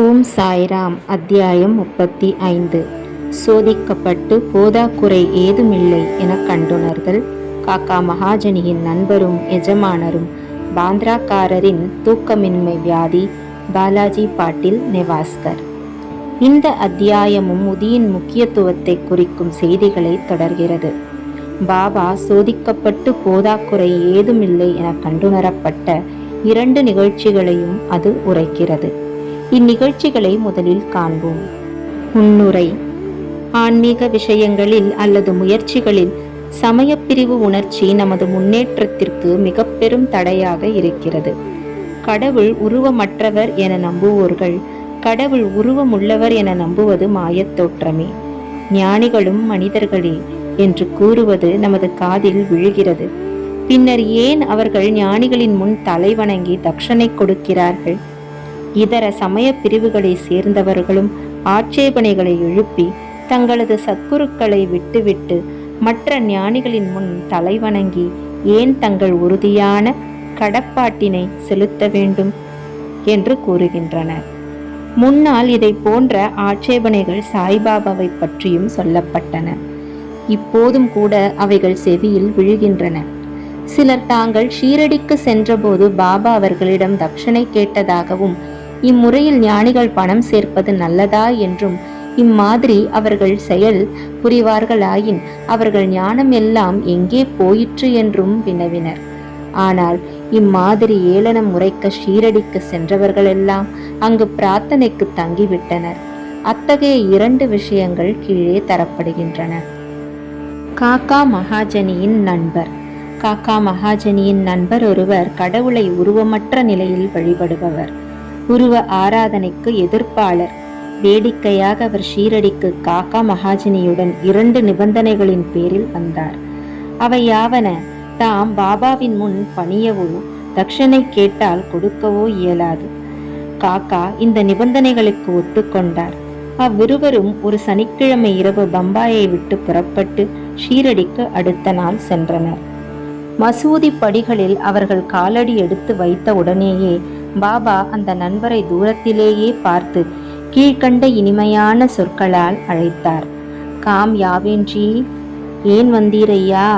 ஓம் சாய்ராம் அத்தியாயம் முப்பத்தி ஐந்து. சோதிக்கப்பட்டு போதாக்குறை ஏதுமில்லை என கண்டுணர்தல் காக்கா மகாஜனியின் நண்பரும் எஜமானரும் பாந்திராக்காரரின் தூக்கமின்மை வியாதி பாலாஜி பாட்டில் நெவாஸ்கர். இந்த அத்தியாயமும் முதியின் முக்கியத்துவத்தை குறிக்கும் செய்திகளை தொடர்கிறது. பாபா சோதிக்கப்பட்டு போதாக்குறை ஏதுமில்லை என கண்டுணரப்பட்ட இரண்டு நிகழ்ச்சிகளையும் அது உரைக்கிறது. இந்நிகழ்ச்சிகளை முதலில் காண்போம். முன்னுரை. ஆன்மீக விஷயங்களில் அல்லது முயற்சிகளில் சமயப்பிரிவு உணர்ச்சி நமது முன்னேற்றத்திற்கு மிக பெரும் தடையாக இருக்கிறது. கடவுள் உருவமற்றவர் என நம்புவோர்கள் கடவுள் உருவமுள்ளவர் என நம்புவது மாயத் தோற்றமே. ஞானிகளும் மனிதர்களே என்று கூறுவது நமது காதில் விழுகிறது. பின்னர் ஏன் அவர்கள் ஞானிகளின் முன் தலைவணங்கி தட்சணை கொடுக்கிறார்கள்? இதர சமய பிரிவுகளை சேர்ந்தவர்களும் ஆட்சேபனைகளை எழுப்பி தங்களது சத்குருக்களை விட்டுவிட்டு மற்ற ஞானிகளின் முன் தலைவணங்கி ஏன் தங்கள் உறுதியான கடப்பாட்டினை செலுத்த வேண்டும் என்று கூறுகின்றனர். முன்னால் இதை போன்ற ஆட்சேபனைகள் சாய்பாபாவை பற்றியும் சொல்லப்பட்டன. இப்போதும் கூட அவைகள் செவியில் விழுகின்றன. சிலர் தாங்கள் ஷீரடிக்கு சென்றபோது பாபா அவர்களிடம் தட்சணை கேட்டதாகவும் இம்முறையில் ஞானிகள் பணம் சேர்ப்பது நல்லதா என்றும் இம்மாதிரி அவர்கள் செயல் புரிவார்களாயின் அவர்கள் ஞானம் எல்லாம் எங்கே போயிற்று என்றும் வினவினர். ஆனால் இம்மாதிரி ஏளனம் முறைக்க ஷீரடிக்கு சென்றவர்களெல்லாம் அங்கு பிரார்த்தனைக்கு தங்கிவிட்டனர். அத்தகைய இரண்டு விஷயங்கள் கீழே தரப்படுகின்றன. காக்கா மகாஜனியின் நண்பர். காக்கா மகாஜனியின் நண்பர் ஒருவர் கடவுளை உருவமற்ற நிலையில் வழிபடுபவர். உருவ ஆராதனைக்கு எதிர்ப்பாளர். வேடிக்கையாக அவர் ஷீரடிக்கு காக்கா மகாஜினியுடன் இரண்டு நிபந்தனைகளின் பேரில் வந்தார். அவை யாவன? தாம் பாபாவின் முன் பணியவோ தட்சணை கேட்டால் கொடுக்கவோ இயலாது. காக்கா இந்த நிபந்தனைகளுக்கு ஒத்துக்கொண்டார் அவ்விருவரும் ஒரு சனிக்கிழமை இரவு பம்பாயை விட்டு புறப்பட்டு ஷீரடிக்கு அடுத்த நாள் சென்றனர். மசூதி படிகளில் அவர்கள் காலடி எடுத்து வைத்த உடனேயே பாபா அந்த நண்பரை தூரத்திலேயே பார்த்து கீழ்கண்ட இனிமையான சொற்களால் அழைத்தார். காம் யாவேன்றி? ஏன் வந்தீரையா?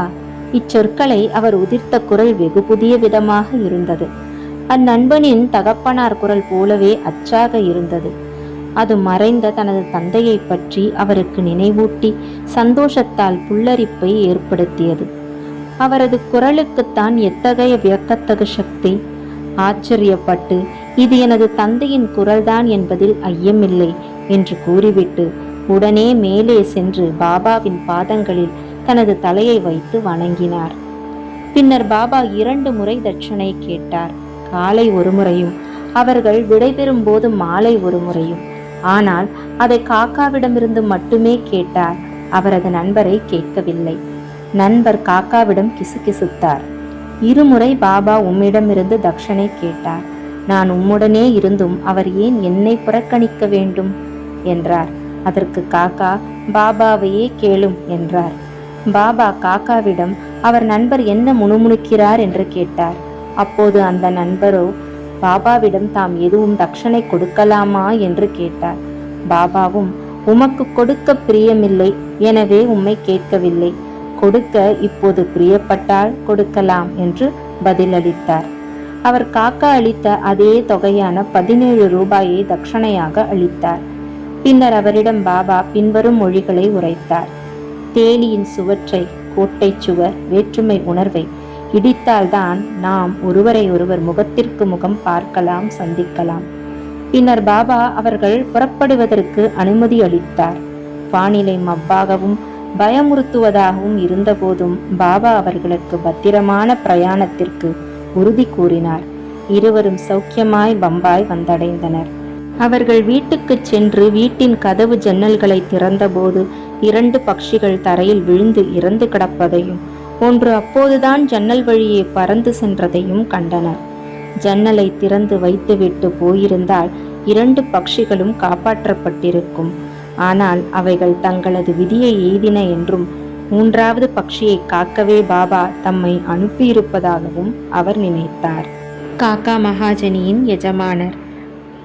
இச்சொற்களை அவர் உதிர்த்த குரல் வெகு புதிய விதமாக இருந்தது. அந்நண்பனின் தகப்பனார் குரல் போலவே அச்சாக இருந்தது. அது மறைந்த தனது தந்தையை பற்றி அவருக்கு நினைவூட்டி சந்தோஷத்தால் புல்லரிப்பை ஏற்படுத்தியது. அவரது குரலுக்குத்தான் எத்தகைய வியக்கத்தகு சக்தி ஆச்சரியப்பட்டு இது எனது தந்தையின் குரல்தான் என்பதில் ஐயமில்லை என்று கூறிவிட்டு உடனே மேலே சென்று பாபாவின் பாதங்களில் தனது தலையை வைத்து வணங்கினார். பின்னர் பாபா இரண்டு முறை தட்சணை கேட்டார். காலை ஒரு முறையும் அவர்கள் விடைபெறும் போது மாலை ஒரு முறையும். ஆனால் அதை காக்காவிடமிருந்து மட்டுமே கேட்டார். அவரது நண்பரை கேட்கவில்லை. நண்பர் காக்காவிடம் கிசுகிசுத்தார். இருமுறை பாபா உம்மிடமிருந்து தக்ஷனை கேட்டார். நான் உம்முடனே இருந்தும் அவர் ஏன் என்னை புறக்கணிக்க வேண்டும்? என்றார். அதற்கு காக்கா பாபாவையே கேளும் என்றார். பாபா காக்காவிடம் அவர் நண்பர் என்ன முணுமுணுக்கிறார்? என்று கேட்டார். அப்போது அந்த நண்பரோ பாபாவிடம் தாம் எதுவும் தட்சணை கொடுக்கலாமா? என்று கேட்டார். பாபாவும் உமக்கு கொடுக்க பிரியமில்லை. எனவே உம்மை கேட்கவில்லை. கொடுக்க இப்போது பிரியப்பட்டால் கொடுக்கலாம் என்று பதிலளித்தார். அவர் காக்கா அளித்த அதே தொகையான பதினேழு ரூபாயை தட்சணையாக அளித்தார். பின்னர் அவரிடம் பாபா பின்வரும் மொழிகளை உரைத்தார். தேனியின் சுவற்றை கோட்டை சுவர் வேற்றுமை உணர்வை இடித்தால்தான் நாம் ஒருவரை ஒருவர் முகத்திற்கு முகம் பார்க்கலாம் சந்திக்கலாம். பின்னர் பாபா அவர்கள் புறப்படுவதற்கு அனுமதி அளித்தார். வானிலை மப்பாகவும் பயமுறுத்துவதாகவும் இருந்தபோதும் பாபா அவர்களுக்கு பத்திரமான பிரயாணத்திற்கு உறுதி கூறினார். இருவரும் சௌக்கியமாய் பம்பாய் வந்தடைந்தனர். அவர்கள் வீட்டுக்கு சென்று வீட்டின் கதவு ஜன்னல்களை திறந்தபோது இரண்டு பட்சிகள் தரையில் விழுந்து இறந்து கிடப்பதையும் ஒன்று அப்போதுதான் ஜன்னல் வழியே பறந்து சென்றதையும் கண்டனர். ஜன்னலை திறந்து வைத்துவிட்டு போயிருந்தால் இரண்டு பட்சிகளும் காப்பாற்றப்பட்டிருக்கும். ஆனால் அவைகள் தங்களது விதியை எய்தின என்றும் மூன்றாவது பக்ஷியை காக்கவே பாபா தம்மை அனுப்பியிருப்பதாகவும் அவர் நினைத்தார். காக்கா மகாஜனியின் எஜமானர்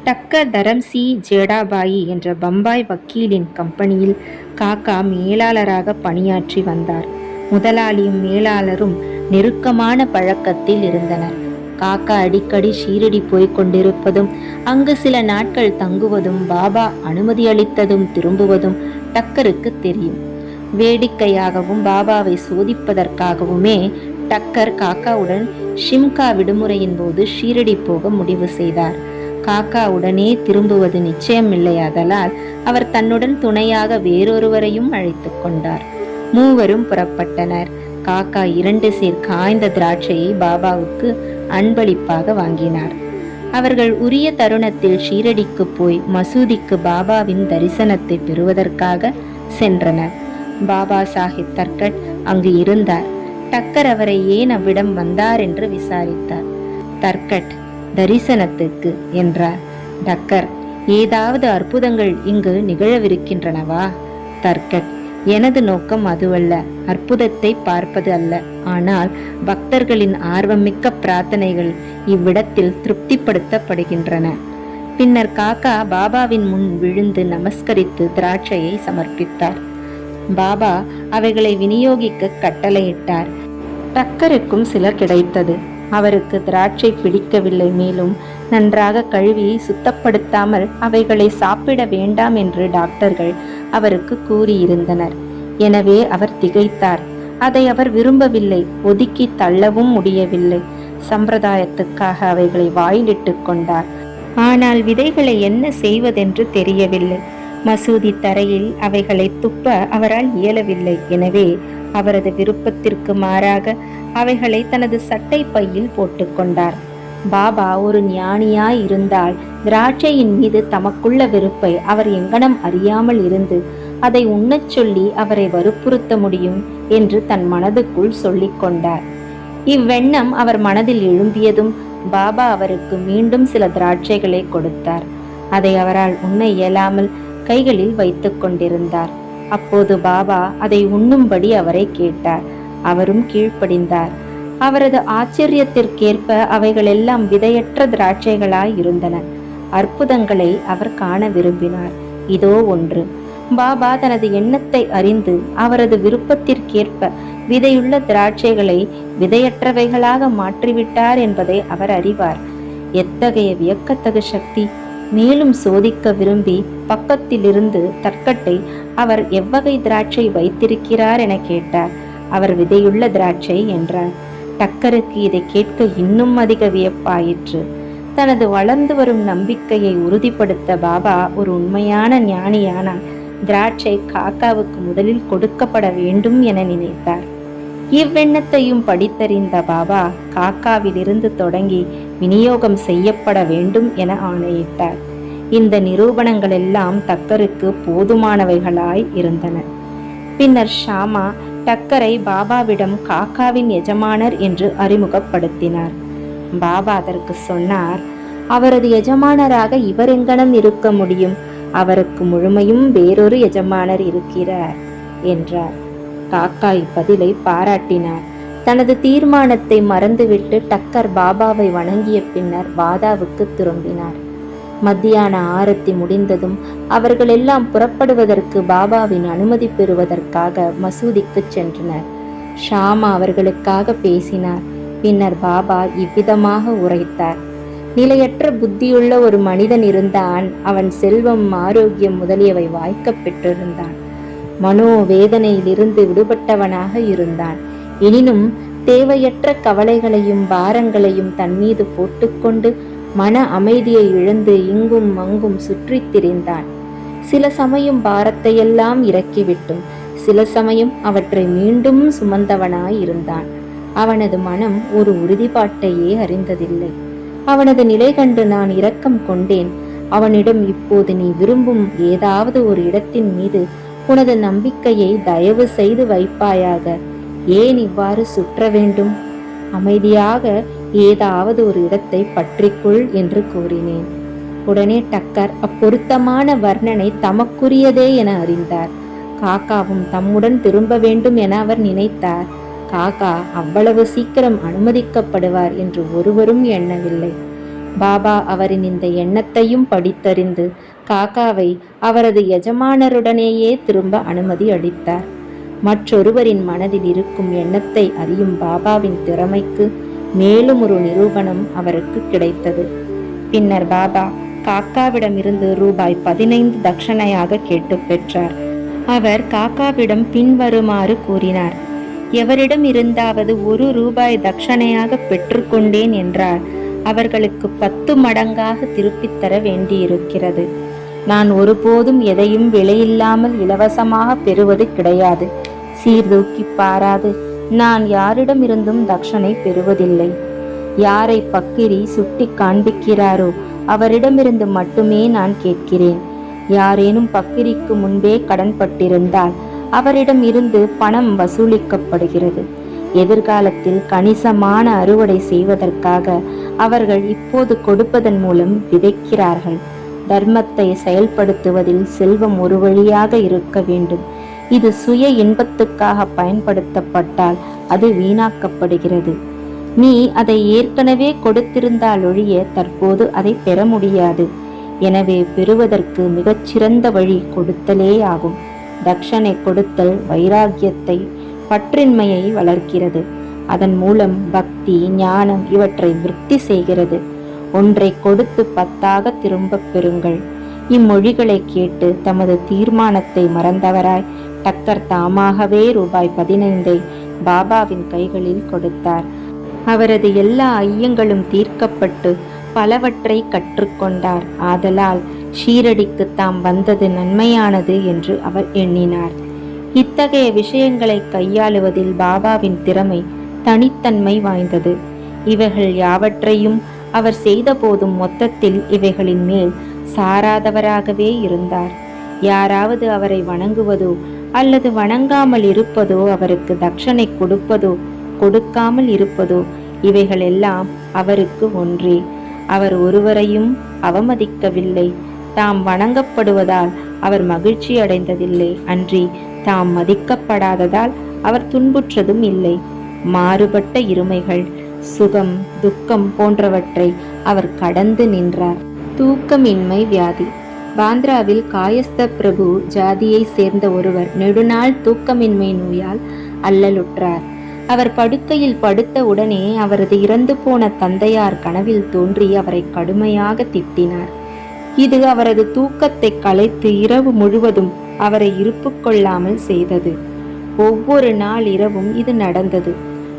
டக்க தரம் சி. ஜேடாபாயி என்ற பம்பாய் வக்கீலின் கம்பெனியில் காக்கா மேலாளராக பணியாற்றி வந்தார். முதலாளியும் மேலாளரும் நெருக்கமான பழக்கத்தில் இருந்தனர். காக்கா அடிக்கடி ஷீரடி போய்க் கொண்டிருப்பதும் அங்கு சில நாட்கள் தங்குவதும் பாபா அனுமதி அளித்ததும் திரும்புவதும் டக்கருக்கு தெரியும். வேடிக்கையாகவும் பாபாவை சோதிப்பதற்காகவுமே டக்கர் காக்காவுடன் ஷிம்கா விடுமுறையின் போது ஷீரடி போக முடிவு செய்தார். காக்கா உடனே திரும்புவது நிச்சயமில்லையாதலால் அவர் தன்னுடன் துணையாக வேறொருவரையும் அழைத்து கொண்டார். மூவரும் புறப்பட்டனர். காக்கா இரண்டு சீர் காய்ந்த திராட்சையை பாபாவுக்கு அன்பளிப்பாக வாங்கினார். அவர்கள் உரிய தருணத்தில் ஷீரடிக்கு போய் மசூதிக்கு பாபாவின் தரிசனத்தை பெறுவதற்காக சென்றனர். பாபா சாஹிப் தர்கட் அங்கு இருந்தார். டக்கர் அவரை ஏன் அவ்விடம் வந்தார் என்று விசாரித்தார். தர்கட் தரிசனத்துக்கு என்றார். டக்கர் ஏதாவது அற்புதங்கள் இங்கு நிகழவிருக்கின்றனவா? தர்கட் எனது நோக்கம் அதுவல்ல அற்புதத்தை பார்ப்பது அல்ல. ஆனால் பக்தர்களின் ஆர்வமிக்க பிரார்த்தனைகள் இவ்விடத்தில் திருப்திப்படுத்தப்படுகின்றன. பின்னர் காக்கா பாபாவின் முன் விழுந்து நமஸ்கரித்து திராட்சையை சமர்ப்பித்தார். பாபா அவைகளை விநியோகிக்க கட்டளையிட்டார். டக்கருக்கும் சில கிடைத்தது. அவருக்கு திராட்சை பிடிக்கவில்லை மேலும் நன்றாக கழுவி சுத்தப்படுத்தாமல் அவைகளை சாப்பிட வேண்டாம் என்று டாக்டர்கள் அவருக்கு கூறியிருந்தனர். எனவே அவர் திகைத்தார். அதை அவர் விரும்பவில்லை. ஒதுக்கி தள்ளவும் முடியவில்லை. சம்பிரதாயத்துக்காக அவைகளை வாயிலிட்டு கொண்டார். ஆனால் விதைகளை என்ன செய்வதென்று தெரியவில்லை. மசூதி தரையில் அவைகளை துப்ப அவரால் இயலவில்லை. எனவே அவரது விருப்பத்திற்கு மாறாக அவைகளை தனது சட்டை பையில் போட்டுக்கொண்டார். பாபா ஒரு ஞானியாய் இருந்தால் திராட்சையின் மீது தமக்குள்ள வெறுப்பை அவர் எங்கனம் அறியாமல் இருந்து அதை உண்ணச் சொல்லி அவரை வற்புறுத்த முடியும் என்று தன் மனதுக்குள் சொல்லிக் கொண்டார். இவ்வெண்ணம் அவர் மனதில் எழும்பியதும் பாபா அவருக்கு மீண்டும் சில திராட்சைகளை கொடுத்தார். அதை அவரால் உண்ண இயலாமல் கைகளில் வைத்துக் கொண்டிருந்தார். அப்போது பாபா அதை உண்ணும்படி அவரை கேட்டார். அவரும் கீழ்ப்படிந்தார். அவரது ஆச்சரியத்திற்கேற்ப அவைகளெல்லாம் விதையற்ற திராட்சைகளாய் இருந்தன. அற்புதங்களை அவர் காண விரும்பினார். இதோ ஒன்று. பாபா தனது எண்ணத்தை அறிந்து அவரது விருப்பத்திற்கேற்ப விதையுள்ள திராட்சைகளை விதையற்றவைகளாக மாற்றிவிட்டார் என்பதை அவர் அறிவார். எத்தகைய வியக்கத்தகு சக்தி. மேலும் சோதிக்க விரும்பி பக்கத்திலிருந்து தற்கட்டை அவர் எவ்வகை திராட்சை வைத்திருக்கிறார் என கேட்டார். அவர் விதையுள்ள திராட்சை என்றார். டக்கருக்கு இதை கேட்க இன்னும் அதிக வியப்பாயிற்று. தனது வளர்ந்து வரும் நம்பிக்கையை உறுதிப்படுத்த பாபா ஒரு உண்மையான ஞானியானார். திராட்சை காக்காவுக்கு முதலில் கொடுக்கப்பட வேண்டும் என நினைத்தார். இவ்வெண்ணத்தையும் படித்தறிந்த பாபா காக்காவிலிருந்து தொடங்கி விநியோகம் செய்யப்பட வேண்டும் என ஆணையிட்டார். இந்த நிரூபணங்கள் எல்லாம் தக்கருக்கு போதுமானவைகளாய் இருந்தன. பின்னர் ஷாமா டக்கரை பாபாவிடம் காக்காவின் எஜமானர் என்று அறிமுகப்படுத்தினார். பாபா அதற்கு சொன்னார் அவரது எஜமானராக இவர் எங்கனம் இருக்க முடியும்? அவருக்கு முழுமையும் வேறொரு எஜமானர் இருக்கிறார் என்றார். காக்கா இப்பதிலை பாராட்டினார். தனது தீர்மானத்தை மறந்துவிட்டு டக்கர் பாபாவை வணங்கிய பின்னர் வாதாவுக்கு திரும்பினார். மத்தியான ஆரத்தி முடிந்ததும் அவர்கள் எல்லாம் புறப்படுவதற்கு பாபாவின் அனுமதி பெறுவதற்காக மசூதிக்கு சென்றனர். ஷாமா அவர்களுக்காக பேசினார். பின்னர் பாபா இவ்விதமாக உரைத்தார். நிலையற்ற புத்தியுள்ள ஒரு மனிதன் இருந்தான் அவன் செல்வம் ஆரோக்கியம் முதலியவை வாய்க்கப் பெற்றிருந்தான். மனோ வேதனையிலிருந்து விடுபட்டவனாக இருந்தான். எனினும் தேவையற்ற கவலைகளையும் பாரங்களையும் தன் மீது போட்டுக்கொண்டு மன அமைதியை இழந்து இங்கும் அங்கும் சுற்றித் திரிந்தான். சில சமயம் பாரத்தையெல்லாம் இறக்கிவிட்டும். சில சமயம் அவற்றை மீண்டும் சுமந்தவனாய் இருந்தான். அவனது மனம் ஒரு உறுதிப்பாட்டையே அறிந்ததில்லை. அவனது நிலை கண்டு நான் இரக்கம் கொண்டேன். அவனிடம் இப்போது நீ விரும்பும் ஏதாவது ஒரு இடத்தின் மீது உனது நம்பிக்கையை தயவு செய்து வைப்பாயாக. ஏன் இவ்வாறு சுற்ற வேண்டும்? அமைதியாக ஏதாவது ஒரு இடத்தை பற்றிக்குள் என்று கூறினேன். உடனே டக்கர் அப்பொருத்தமான வர்ணனை தமக்குரியதே என அறிந்தார். காக்காவும் தம்முடன் திரும்ப வேண்டும் என அவர் நினைத்தார். காக்கா அவ்வளவு சீக்கிரம் அனுமதிக்கப்படுவார் என்று ஒருவரும் எண்ணவில்லை. பாபா அவரின் இந்த எண்ணத்தையும் படித்தறிந்து காக்காவை அவரது எஜமானருடனேயே திரும்ப அனுமதி அளித்தார். மற்றொருவரின் மனதில் இருக்கும் எண்ணத்தை அறியும் பாபாவின் திறமைக்கு மேலும் ஒரு நிரூபணம் அவருக்கு கிடைத்தது. பின்னர் பாபா காக்காவிடமிருந்து ரூபாய் பதினைந்து தட்சணையாக கேட்டு பெற்றார். அவர் காக்காவிடம் பின்வருமாறு கூறினார் எவரிடம் இருந்தாவது ஒரு ரூபாய் தட்சணையாக பெற்றுக்கொண்டேன் என்றார் அவர்களுக்கு பத்து மடங்காக திருப்பித் தர வேண்டியிருக்கிறது. நான் ஒருபோதும் எதையும் விலையில்லாமல் இலவசமாக பெறுவது கிடையாது. சீர்தூக்கி பாராது. நான் யாரிடமிருந்தும் தக்ஷனை பெறுவதில்லை. யாரை பக்கிரி சுட்டி காண்பிக்கிறாரோ அவரிடமிருந்து மட்டுமே நான் கேட்கிறேன். யாரேனும் பக்கிரிக்கு முன்பே கடன்பட்டிருந்தால் அவரிடம் இருந்து பணம் வசூலிக்கப்படுகிறது. எதிர்காலத்தில் கணிசமான அறுவடை செய்வதற்காக அவர்கள் இப்போது கொடுப்பதன் மூலம் விதைக்கிறார்கள். தர்மத்தை செயல்படுத்துவதில் செல்வம் ஒரு வழியாக இருக்க வேண்டும். இது சுய இன்பத்துக்காக பயன்படுத்தப்பட்டால் அது வீணாக்கப்படுகிறது. நீ அதை ஏற்கனவே கொடுத்திருந்தால் ஒழிய தற்போது அதை பெற முடியாது. எனவே பெறுவதற்கு மிகச்சிறந்த வழி கொடுத்தலே ஆகும் தக்ஷனை கொடுத்தல் வைராகியத்தை பற்றின்மையை வளர்க்கிறது. அதன் மூலம் பக்தி ஞானம் இவற்றை விருத்தி செய்கிறது. ஒன்றை கொடுத்து பத்தாக திரும்பப் பெறுங்கள். இம்மொழிகளை கேட்டு தமது தீர்மானத்தை மறந்தவராய் டக்கர் தாமாகவே ரூபாய் பதினைந்தை பாபாவின் கைகளில் கொடுத்தார். அவரது எல்லா ஐயங்களும் தீர்க்கப்பட்டு பலவற்றை கற்றுக்கொண்டார். ஆதலால் ஷீரடிக்கு தாம் வந்தது நன்மையானது என்று அவர் எண்ணினார். இத்தகைய விஷயங்களை கையாளுவதில் பாபாவின் திறமை தனித்தன்மை வாய்ந்தது. இவைகள் யாவற்றையும் அவர் செய்தபோதும் மொத்தத்தில் இவைகளின் மேல் சாராதவராகவே இருந்தார். யாராவது அவரை வணங்குவதோ அல்லது வணங்காமல் இருப்பதோ அவருக்கு தட்சணை கொடுப்பதோ கொடுக்காமல் இருப்பதோ இவைகளெல்லாம் அவருக்கு ஒன்றே. அவர் ஒருவரையும் அவமதிக்கவில்லை. தாம் வணங்கப்படுவதால் அவர் மகிழ்ச்சி அடைந்ததில்லை அன்றி தாம் மதிக்கப்படாததால் அவர் துன்புற்றதும் இல்லை. மாறுபட்ட இருமைகள் சுகம் துக்கம் போன்றவற்றை அவர் கடந்து நின்றார். தூக்கமின்மை வியாதி. பாந்திராவில் காயஸ்த பிரபு ஜாதியை சேர்ந்த ஒருவர் நெடுநாள் தூக்கமின்மை நோயால் அல்லலுற்றார். அவர் படுக்கையில் படுத்த உடனே அவரது இறந்து போன தந்தையார் கனவில் தோன்றி அவரை கடுமையாக திட்டினார். இது அவரது தூக்கத்தை கலைத்து இரவு முழுவதும் அவரை இருப்பு கொள்ளாமல் செய்தது. ஒவ்வொரு நாள் இரவும் இது நடந்தது.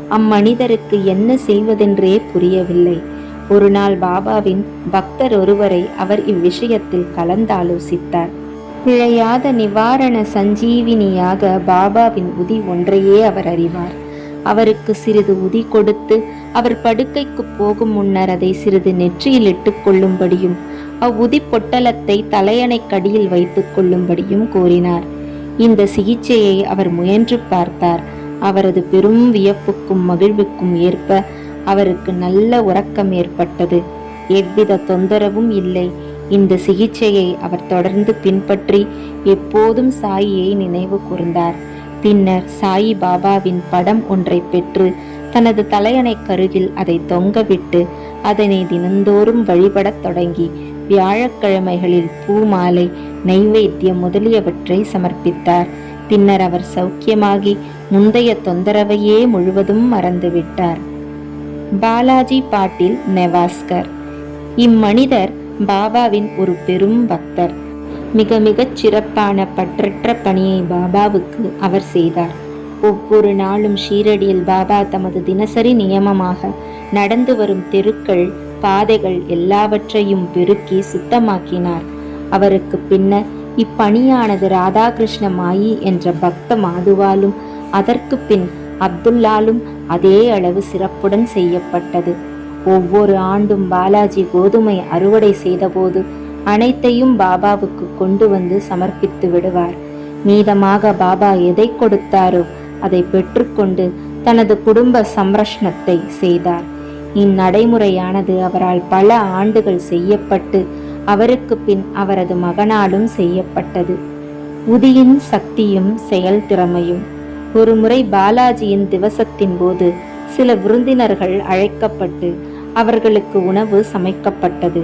அம்மனிதருக்கு என்ன செய்வதென்றே புரியவில்லை. ஒரு நாள் பாபாவின் பக்தர் ஒருவரை அவர் இவ்விஷயத்தில் கலந்தாலோசித்தார். பிழையாத நிவாரண சஞ்சீவினியாக பாபாவின் உதி ஒன்றையே அவர் அறிவார். அவருக்கு சிறிது உதி கொடுத்து அவர் படுக்கைக்கு போகும் முன்னர் அதை சிறிது நெற்றியில் இட்டுக் கொள்ளும்படியும் அவ்வுதி பொட்டலத்தை தலையணைக்கடியில் வைத்துக் கொள்ளும்படியும் கூறினார் இந்த சிகிச்சையை அவர் முயன்று பார்த்தார். அவரது பெரும் வியப்புக்கும் மகிழ்வுக்கும் ஏற்ப அவருக்கு நல்ல உறக்கம் ஏற்பட்டது. எவ்வித தொந்தரவும் இல்லை. இந்த சிகிச்சையை அவர் தொடர்ந்து பின்பற்றி எப்போதும் சாயியை நினைவு கூர்ந்தார். பின்னர் சாயி பாபாவின் படம் ஒன்றை பெற்று தனது தலையணை கருகில் அதை தொங்கவிட்டு அதனை தினந்தோறும் வழிபடத் தொடங்கி வியாழக்கிழமைகளில் பூ மாலை நைவேத்தியம் முதலியவற்றை சமர்ப்பித்தார். பின்னர் அவர் சௌக்கியமாகி முந்தைய தொந்தரவையே முழுவதும் மறந்துவிட்டார். பாலாஜி பாட்டில் நெவாஸ்கர். இம்மனிதர் பாபாவின் ஒரு பெரும் பக்தர். மிக மிகச் சிறப்பான பற்றற்ற பணியை பாபாவுக்கு அவர் செய்தார். ஒவ்வொரு நாளும் ஷீரடியில் பாபா தமது தினசரி நியமமாக நடந்து வரும் தெருக்கள் பாதைகள் எல்லாவற்றையும் பெருக்கி சுத்தமாக்கினார். அவருக்கு பின்னர் இப்பணியானது ராதாகிருஷ்ண மாயி என்ற பக்த மாதுவாலும் அதற்கு பின் அப்துல்லாலும் அதே அளவு சிறப்புடன் செய்யப்பட்டது. ஒவ்வொரு ஆண்டும் பாலாஜி கோதுமை அறுவடை செய்தபோது அனைத்தையும் பாபாவுக்கு கொண்டு வந்து சமர்ப்பித்து விடுவார். மீதமாக பாபா எதை கொடுத்தாரோ அதை பெற்றுக்கொண்டு தனது குடும்ப சம்ரஷ்ணத்தை செய்தார். இந்நடைமுறையானது அவரால் பல ஆண்டுகள் செய்யப்பட்டு அவருக்கு பின் அவரது மகனாலும் செய்யப்பட்டது. உதியின் சக்தியும் செயல் திறமையும் ஒருமுறை பாலாஜியின் திவசத்தின் போது சில விருந்தினர்கள் அழைக்கப்பட்டு அவர்களுக்கு உணவு சமைக்கப்பட்டது.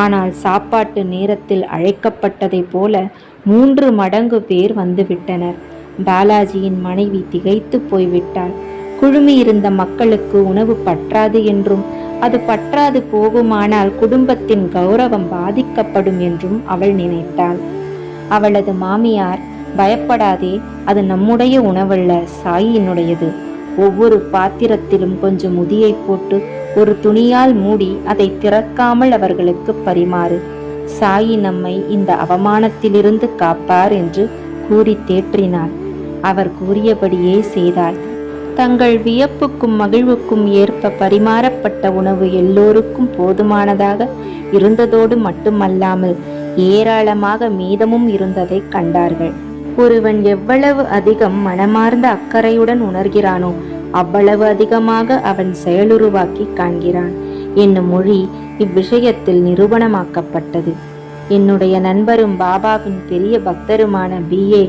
ஆனால் சாப்பாட்டு நேரத்தில் அழைக்கப்பட்டதைப் போல மூன்று மடங்கு பேர் வந்துவிட்டனர். பாலாஜியின் மனைவி திகைத்து போய்விட்டாள். குழுமியிருந்த மக்களுக்கு உணவு பற்றாது என்றும் அது பற்றாது போகுமானால் குடும்பத்தின் கௌரவம் பாதிக்கப்படும் என்றும் அவள் நினைத்தாள். அவளது மாமியார் பயப்படாதே அது நம்முடைய உணவல்ல சாயினுடையது ஒவ்வொரு பாத்திரத்திலும் கொஞ்சம் முதியை போட்டு ஒரு துணியால் மூடி அதை திறக்காமல் அவர்களுக்கு பரிமாறு. சாயி நம்மை இந்த அவமானத்திலிருந்து காப்பார் என்று கூறி தேற்றினாள் அவர் கூறியபடியே செய்தாள். தங்கள் வியப்புக்கும் மகிழ்வுக்கும் ஏற்ப பரிமாறப்பட்ட உணவு எல்லோருக்கும் போதுமானதாக இருந்ததோடு மட்டுமல்லாமல் ஏராளமாக மீதமும் இருந்ததை கண்டார்கள். ஒருவன் எவ்வளவு அதிகம் மனமார்ந்த அக்கறையுடன் உணர்கிறானோ அவ்வளவு அதிகமாக அவன் செயலுருவாக்கி காண்கிறான். என்னும் மொழி இவ்விஷயத்தில் நிரூபணமாக்கப்பட்டது. என்னுடைய நண்பரும் பாபாவின் பெரிய பக்தருமான BA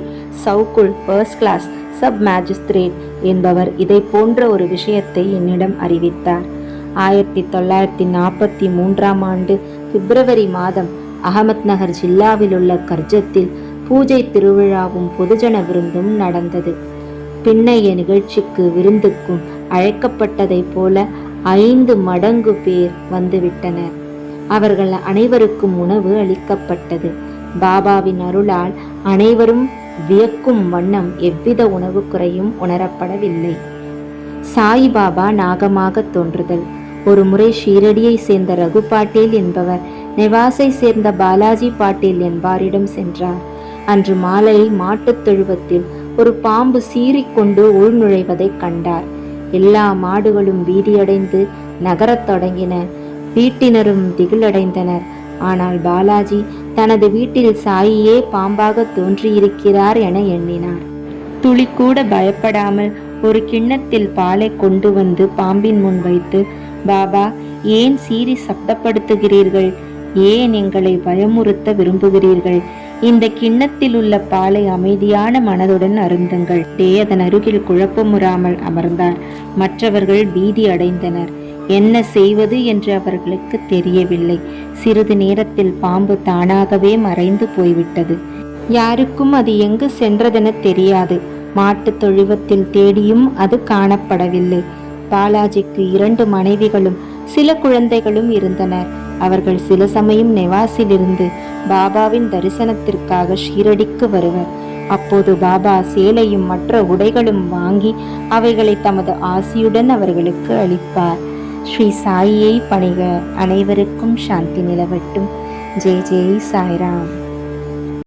Chougule first class sub magistrate என்பவர் இதை போன்ற ஒரு விஷயத்தை என்னிடம் அறிவித்தார். ஆயிரத்தி தொள்ளாயிரத்தி நாற்பத்தி மூன்றாம் ஆண்டு பிப்ரவரி மாதம் அகமத் நகர் ஜில்லாவில் உள்ள கர்ஜத்தில் பூஜை திருவிழாவும் பொதுஜன விருந்தும் நடந்தது. பின்னைய நிகழ்ச்சிக்கு விருந்துக்கும் அழைக்கப்பட்டதைப் போல ஐந்து மடங்கு பேர் வந்துவிட்டனர். அவர்கள் அனைவருக்கும் உணவு அளிக்கப்பட்டது. பாபாவின் அருளால் அனைவரும் வியக்கும் வண்ணம் எவ்வித உணவு குறையும் உணரப்படவில்லை. சாய்பாபா நாகமாக தோன்றுதல். ஒரு முறை ஷீரடியை சேர்ந்த ரகு பாட்டீல் என்பவர் நெவாசை சேர்ந்த பாலாஜி பாட்டீல் என்பாரிடம் சென்றார். அன்று மாலை மாட்டுத் தொழுவத்தில் ஒரு பாம்பு சீறிக்கொண்டு உள்நுழைவதைக் கண்டார். எல்லா மாடுகளும் பீதியடைந்து நகரத் தொடங்கின. வீட்டினரும் திகிலடைந்தனர். ஆனால் பாலாஜி தனது வீட்டில் சாயியே பாம்பாக தோன்றியிருக்கிறார் என எண்ணினார். துளி கூட பயப்படாமல் ஒரு கிண்ணத்தில் பாலை கொண்டு வந்து பாம்பின் முன் வைத்து பாபா ஏன் சீறி சப்தப்படுத்துகிறீர்கள்? ஏன் எங்களை பயமுறுத்த விரும்புகிறீர்கள்? இந்த கிண்ணத்தில் உள்ள பாலை அமைதியான மனதுடன் அருந்துங்கள். டே அதன் அருகில் குழப்பமுறாமல் அமர்ந்தார். மற்றவர்கள் பீதி அடைந்தனர். என்ன செய்வது என்று அவர்களுக்கு தெரியவில்லை. சிறிது நேரத்தில் பாம்பு தானாகவே மறைந்து போய்விட்டது. யாருக்கும் அது எங்கு சென்றதென தெரியாது. மாட்டுத் தொழுவத்தில் தேடியும் அது காணப்படவில்லை. பாலாஜிக்கு இரண்டு மனைவிகளும் சில குழந்தைகளும் இருந்தனர். அவர்கள் சில சமயம் நெவாசிலிருந்து பாபாவின் தரிசனத்திற்காக ஷீரடிக்கு வருவர். அப்போது பாபா சேலையும் மற்ற உடைகளும் வாங்கி அவைகளை தமது ஆசியுடன் அவர்களுக்கு அளிப்பார். ஸ்ரீ சாயியை பணிக. அனைவருக்கும் சாந்தி நிலவட்டும். ஜெய் ஜெய் சாய்ராம்.